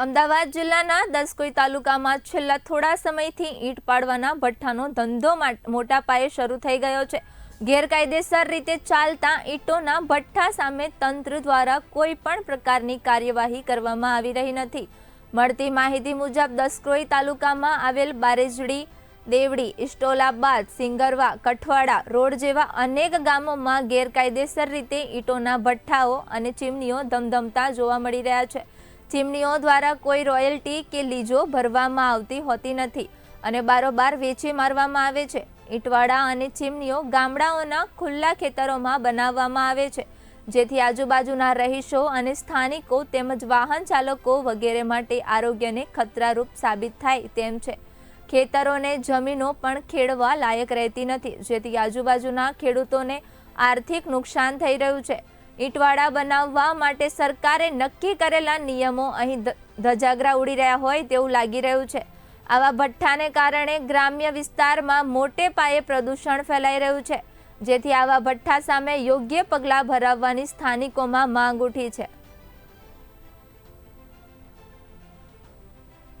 અમદાવાદ જિલ્લાના દસકોઈ તાલુકામાં છેલ્લા થોડા સમયથી ઈંટ પાડવાના ભઠ્ઠાનો ધંધો મોટા પાયે શરૂ થઈ ગયો છે. ગેરકાયદેસર રીતે ચાલતા ઈંટોના ભઠ્ઠા સામે તંત્ર દ્વારા કોઈ પણ પ્રકારની કાર્યવાહી કરવામાં આવી રહી નથી. મળતી માહિતી મુજબ દસક્રોઈ તાલુકામાં આવેલ બારેજડી, દેવડી, ઇસ્ટોલાબાદ, સિંગરવા, કઠવાડા, રોડ જેવા અનેક ગામોમાં ગેરકાયદેસર રીતે ઈંટોના ભઠ્ઠાઓ અને ચીમનીઓ ધમધમતા જોવા મળી રહ્યા છે. ચીમનીઓ દ્વારા કોઈ રોયલ્ટી કે લીજો ભરવામાં આવતી હોતી નથી અને બારોબાર વેચી મારવામાં આવે છે. ઈંટવાડા અને ચીમનીઓ ગામડાઓના ખુલ્લા ખેતરોમાં બનાવવામાં આવે છે. જેથી આજુબાજુના રહીશો અને સ્થાનિકો તેમજ વાહન ચાલકો વગેરે માટે આરોગ્યને ખતરારૂપ સાબિત થાય તેમ છે. ખેતરોને જમીનો પણ ખેડવા લાયક રહેતી નથી, જેથી આજુબાજુના ખેડૂતોને આર્થિક નુકસાન થઈ રહ્યું છે. ઈંટવાડા બનાવવા માટે સરકારે નક્કી કરેલા નિયમો અહીં ધજાગરા ઉડી રહ્યા હોય તેવું લાગી રહ્યું છે. આવા ભઠ્ઠાને કારણે ગ્રામ્ય વિસ્તારમાં મોટે પાયે પ્રદૂષણ ફેલાઈ રહ્યું છે, જેથી આવા ભઠ્ઠા સામે યોગ્ય પગલાં ભરાવવાની સ્થાનિકોમાં માંગ ઉઠી છે.